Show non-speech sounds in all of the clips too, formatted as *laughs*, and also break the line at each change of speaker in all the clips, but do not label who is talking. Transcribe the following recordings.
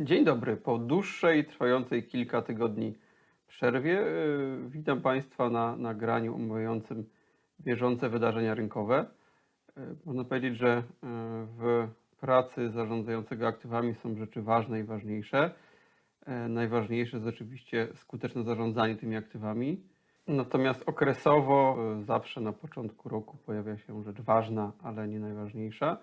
Dzień dobry. Po dłuższej, trwającej kilka tygodni przerwie y, witam Państwa na nagraniu omawiającym bieżące wydarzenia rynkowe. Y, Można powiedzieć, że y, w pracy zarządzającego aktywami są rzeczy ważne i ważniejsze. E, Najważniejsze jest oczywiście skuteczne zarządzanie tymi aktywami. Natomiast okresowo zawsze na początku roku pojawia się rzecz ważna, ale nie najważniejsza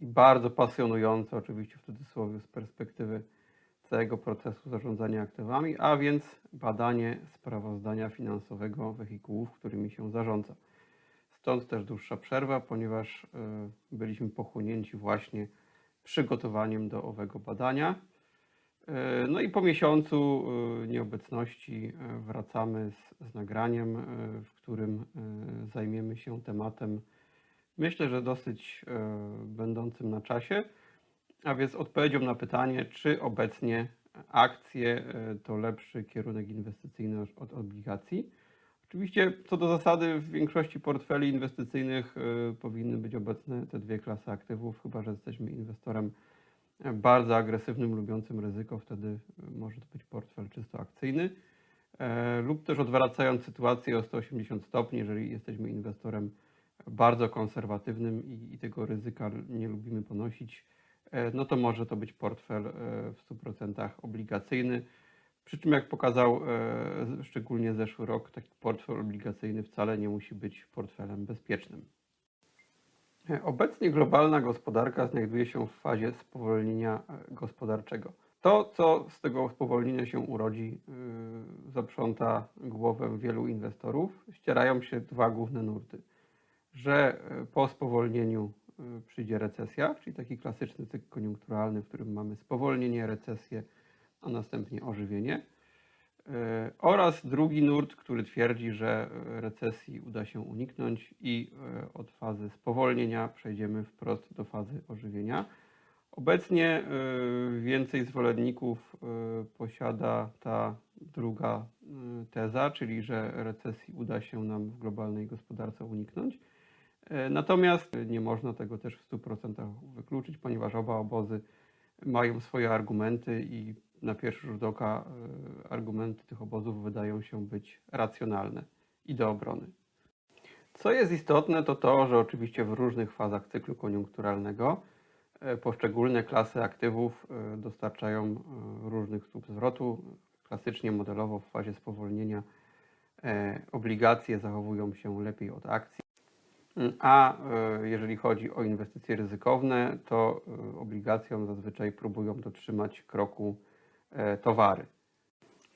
i bardzo pasjonujące, oczywiście w cudzysłowie, z perspektywy całego procesu zarządzania aktywami, a więc badanie sprawozdania finansowego wehikułów, którymi się zarządza. Stąd też dłuższa przerwa, ponieważ y, byliśmy pochłonięci właśnie przygotowaniem do owego badania. Y, No i po miesiącu y, nieobecności wracamy z, z nagraniem, w którym zajmiemy się tematem myślę, że dosyć e, będącym na czasie, a więc odpowiedzią na pytanie, czy obecnie akcje e, to lepszy kierunek inwestycyjny od- obligacji. Oczywiście co do zasady w większości portfeli inwestycyjnych e, powinny być obecne te dwie klasy aktywów, chyba że jesteśmy inwestorem bardzo agresywnym, lubiącym ryzyko, wtedy może to być portfel czysto akcyjny. Lub też odwracając sytuację o 180 stopni, jeżeli jesteśmy inwestorem bardzo konserwatywnym i, i tego ryzyka nie lubimy ponosić, e, no to może to być portfel e, w 100% obligacyjny. Przy czym, jak pokazał e, szczególnie zeszły rok, taki portfel obligacyjny wcale nie musi być portfelem bezpiecznym. Obecnie globalna gospodarka znajduje się w fazie spowolnienia gospodarczego. To, co z tego spowolnienia się urodzi, zaprząta głowę wielu inwestorów. Ścierają się dwa główne nurty że e, po spowolnieniu e, przyjdzie recesja, czyli taki klasyczny cykl koniunkturalny, w którym mamy spowolnienie, recesję, a następnie ożywienie. E, Oraz drugi nurt, który twierdzi, że recesji uda się uniknąć i od fazy spowolnienia przejdziemy wprost do fazy ożywienia. Obecnie więcej zwolenników posiada ta druga teza, czyli że recesji uda się nam w globalnej gospodarce uniknąć. E, Natomiast nie można tego też w 100% wykluczyć, ponieważ oba obozy mają swoje argumenty i na pierwszy rzut oka e, argumenty tych obozów wydają się być racjonalne i do obrony. Co jest istotne, to to, że oczywiście w różnych fazach cyklu koniunkturalnego e, poszczególne klasy aktywów dostarczają różnych stóp zwrotu. Klasycznie modelowo w fazie spowolnienia obligacje zachowują się lepiej od akcji. A e, jeżeli chodzi o inwestycje ryzykowne, to e, obligacjom zazwyczaj próbują dotrzymać kroku e, towary.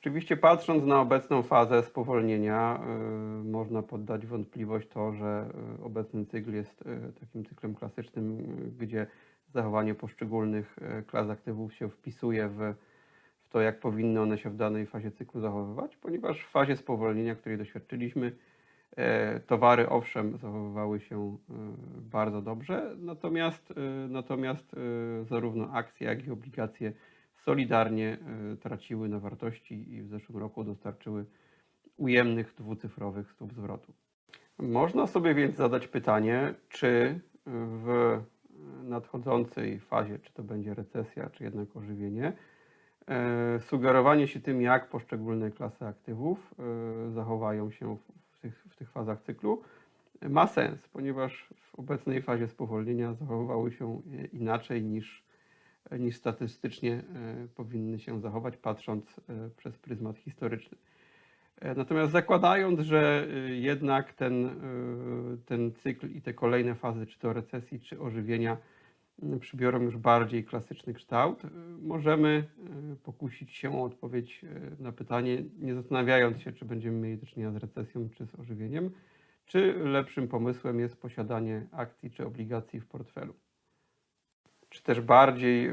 Oczywiście patrząc na obecną fazę spowolnienia, można poddać wątpliwość to, że obecny cykl jest takim cyklem klasycznym, gdzie zachowanie poszczególnych klas aktywów się wpisuje w, to, jak powinny one się w danej fazie cyklu zachowywać, ponieważ w fazie spowolnienia, której doświadczyliśmy, Towary owszem zachowywały się e, bardzo dobrze, natomiast, e, natomiast e, zarówno akcje, jak i obligacje solidarnie e, traciły na wartości i w zeszłym roku dostarczyły ujemnych dwucyfrowych stóp zwrotu. Można sobie więc zadać pytanie, czy w nadchodzącej fazie, czy to będzie recesja, czy jednak ożywienie, e, sugerowanie się tym, jak poszczególne klasy aktywów e, zachowają się tych, w tych fazach cyklu, ma sens, ponieważ w obecnej fazie spowolnienia zachowywały się e, inaczej niż, e, niż statystycznie e, powinny się zachować, patrząc przez pryzmat historyczny. Natomiast zakładając, że jednak ten, ten cykl i te kolejne fazy, czy to recesji, czy ożywienia, przybiorą już bardziej klasyczny kształt, e, możemy e, pokusić się o odpowiedź e, na pytanie, nie zastanawiając się, czy będziemy mieli do czynienia z recesją, czy z ożywieniem, czy lepszym pomysłem jest posiadanie akcji czy obligacji w portfelu. Czy też bardziej,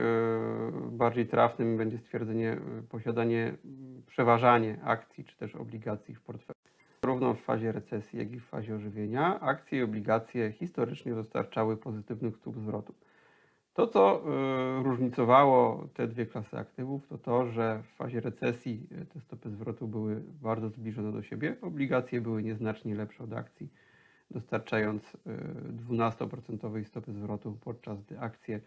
bardziej trafnym będzie stwierdzenie posiadanie, m, przeważanie akcji czy też obligacji w portfelu. Zarówno w fazie recesji, jak i w fazie ożywienia akcje i obligacje historycznie dostarczały pozytywnych stóp zwrotu. To, co e, różnicowało te dwie klasy aktywów, to to, że w fazie recesji e, te stopy zwrotu były bardzo zbliżone do siebie. Obligacje były nieznacznie lepsze od akcji, dostarczając e, 12% stopy zwrotu, podczas gdy akcje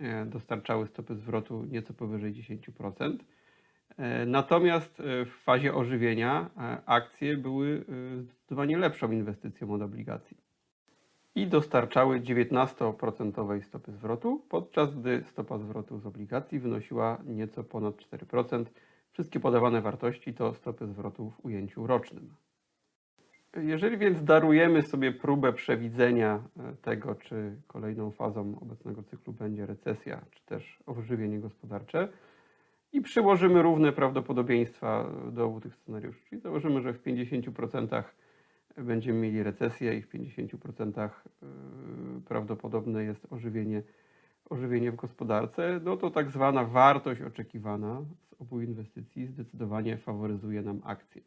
e, dostarczały stopy zwrotu nieco powyżej 10%. E, Natomiast e, w fazie ożywienia e, akcje były e, zdecydowanie lepszą inwestycją od obligacji i dostarczały 19% stopy zwrotu, podczas gdy stopa zwrotu z obligacji wynosiła nieco ponad 4%. Wszystkie podawane wartości to stopy zwrotu w ujęciu rocznym. Jeżeli więc darujemy sobie próbę przewidzenia e, tego, czy kolejną fazą obecnego cyklu będzie recesja, czy też ożywienie gospodarcze, i przyłożymy równe prawdopodobieństwa do obu tych scenariuszy, czyli założymy, że w 50% będziemy mieli recesję i w 50% y, prawdopodobne jest ożywienie, ożywienie w gospodarce, no to tak zwana wartość oczekiwana z obu inwestycji zdecydowanie faworyzuje nam akcje.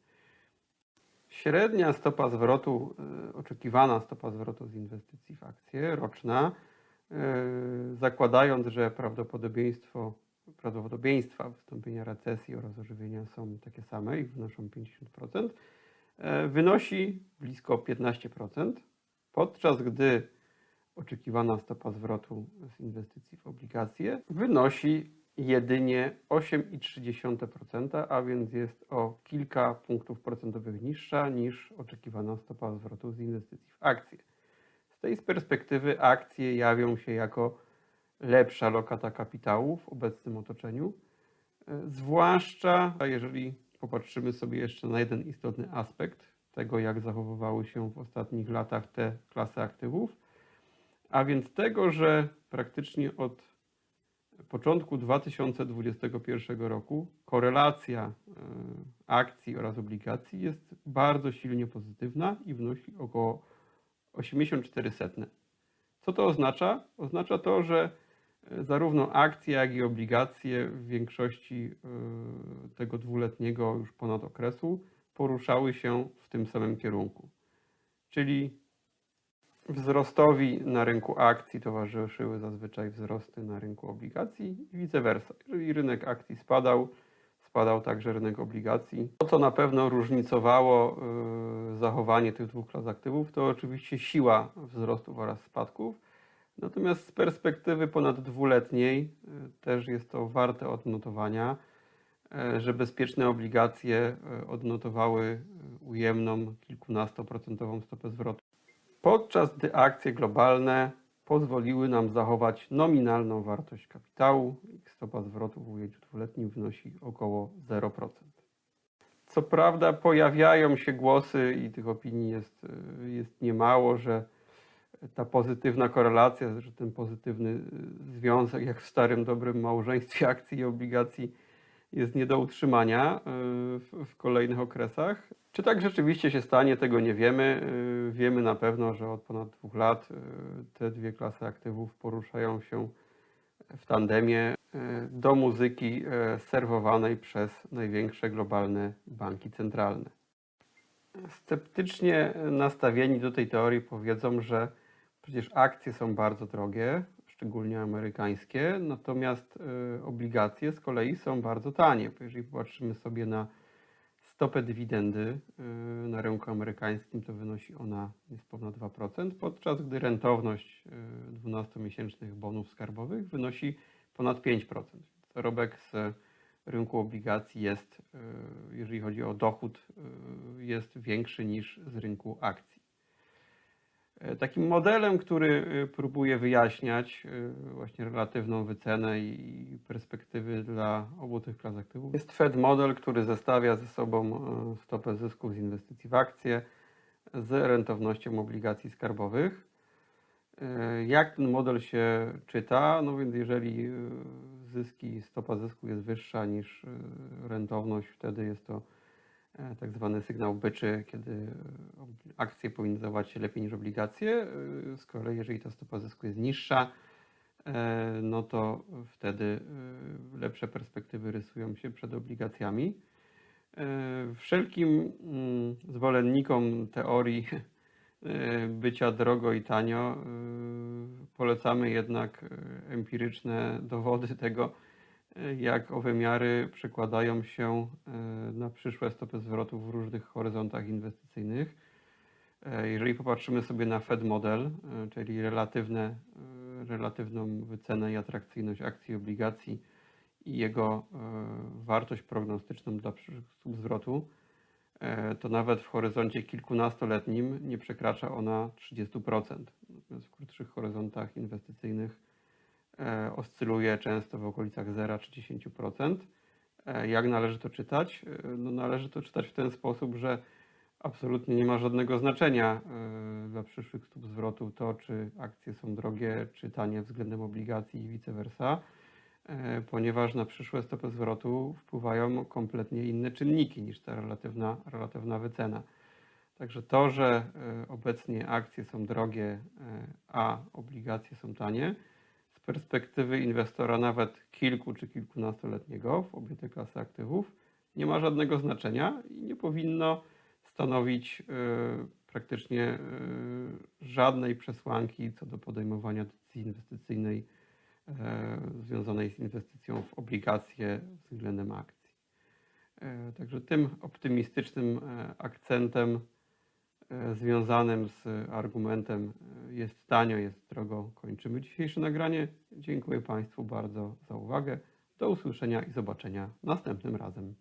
Średnia stopa zwrotu, y, oczekiwana stopa zwrotu z inwestycji w akcje roczna, y, zakładając, że prawdopodobieństwo, prawdopodobieństwa wystąpienia recesji oraz ożywienia są takie same i wynoszą 50%, e, wynosi blisko 15%, podczas gdy oczekiwana stopa zwrotu z inwestycji w obligacje wynosi jedynie 8,3%, a więc jest o kilka punktów procentowych niższa niż oczekiwana stopa zwrotu z inwestycji w akcje. Z tej perspektywy akcje jawią się jako lepsza lokata kapitału w obecnym otoczeniu, e, zwłaszcza jeżeli popatrzymy sobie jeszcze na jeden istotny aspekt tego, jak zachowywały się w ostatnich latach te klasy aktywów, a więc tego, że praktycznie od początku 2021 roku korelacja e, akcji oraz obligacji jest bardzo silnie pozytywna i wynosi około 84 setne. Co to oznacza? Oznacza to, że zarówno akcje, jak i obligacje w większości e, tego dwuletniego już ponad okresu poruszały się w tym samym kierunku. Czyli wzrostowi na rynku akcji towarzyszyły zazwyczaj wzrosty na rynku obligacji i vice versa. Jeżeli rynek akcji spadał, spadał także rynek obligacji. To, co na pewno różnicowało y, zachowanie tych dwóch klas aktywów, to oczywiście siła wzrostów oraz spadków. Natomiast z perspektywy ponad dwuletniej y, też jest to warte odnotowania, y, że bezpieczne obligacje y, odnotowały ujemną kilkunastoprocentową stopę zwrotu podczas gdy akcje globalne pozwoliły nam zachować nominalną wartość kapitału. Ich stopa zwrotu w ujęciu dwuletnim wynosi około 0%. Co prawda pojawiają się głosy i tych opinii jest, jest niemało, że ta pozytywna korelacja, że ten pozytywny y, związek, jak w starym dobrym małżeństwie akcji i obligacji, jest nie do utrzymania y, w, kolejnych okresach. Czy tak rzeczywiście się stanie, tego nie wiemy. Y, Wiemy na pewno, że od ponad dwóch lat te dwie klasy aktywów poruszają się w tandemie do muzyki serwowanej przez największe globalne banki centralne. Sceptycznie nastawieni do tej teorii powiedzą, że przecież akcje są bardzo drogie, szczególnie amerykańskie, natomiast y, obligacje z kolei są bardzo tanie. Jeżeli popatrzymy sobie na stopę dywidendy y, na rynku amerykańskim, to wynosi ona niespełna 2%, podczas gdy rentowność y, 12-miesięcznych bonów skarbowych wynosi ponad 5%. Zarobek z rynku obligacji jest, y, jeżeli chodzi o dochód, y, jest większy niż z rynku akcji. E, Takim modelem, który y, próbuje wyjaśniać y, właśnie relatywną wycenę i perspektywy dla obu tych klas aktywów, jest Fed model, który zestawia ze sobą stopę zysków z inwestycji w akcje z rentownością obligacji skarbowych. E, Jak ten model się czyta? No więc jeżeli zyski, stopa zysku jest wyższa niż rentowność, wtedy jest to e, tak zwany sygnał byczy, kiedy e, akcje powinny zachować się lepiej niż obligacje. E, Z kolei jeżeli ta stopa zysku jest niższa, e, no to wtedy e, lepsze perspektywy rysują się przed obligacjami. E, Wszelkim mm, zwolennikom teorii *laughs* e, bycia drogo i tanio e, polecamy jednak e, empiryczne dowody tego, e, jak owe miary przekładają się e, na przyszłe stopy zwrotu w różnych horyzontach inwestycyjnych. E, Jeżeli popatrzymy sobie na Fed model, e, czyli relatywne, relatywną wycenę i atrakcyjność akcji i obligacji i jego wartość prognostyczną dla przyszłych stóp zwrotu, to nawet w horyzoncie kilkunastoletnim nie przekracza ona 30%. Natomiast w krótszych horyzontach inwestycyjnych oscyluje często w okolicach 0 czy 10%. E, Jak należy to czytać? E, No, należy to czytać w ten sposób, że absolutnie nie ma żadnego znaczenia e, dla przyszłych stóp zwrotu to, czy akcje są drogie, czy tanie względem obligacji i vice versa, e, ponieważ na przyszłe stopy zwrotu wpływają kompletnie inne czynniki niż ta relatywna, relatywna wycena. Także to, że e, obecnie akcje są drogie, e, a obligacje są tanie, perspektywy inwestora nawet kilku czy kilkunastoletniego w obie te klasy aktywów nie ma żadnego znaczenia i nie powinno stanowić e, praktycznie e, żadnej przesłanki co do podejmowania decyzji inwestycyjnej e, związanej z inwestycją w obligacje względem akcji. E, Także tym optymistycznym e, akcentem związanym z argumentem e, jest tanio, jest drogo, kończymy dzisiejsze nagranie. Dziękuję Państwu bardzo za uwagę. Do usłyszenia i zobaczenia następnym razem.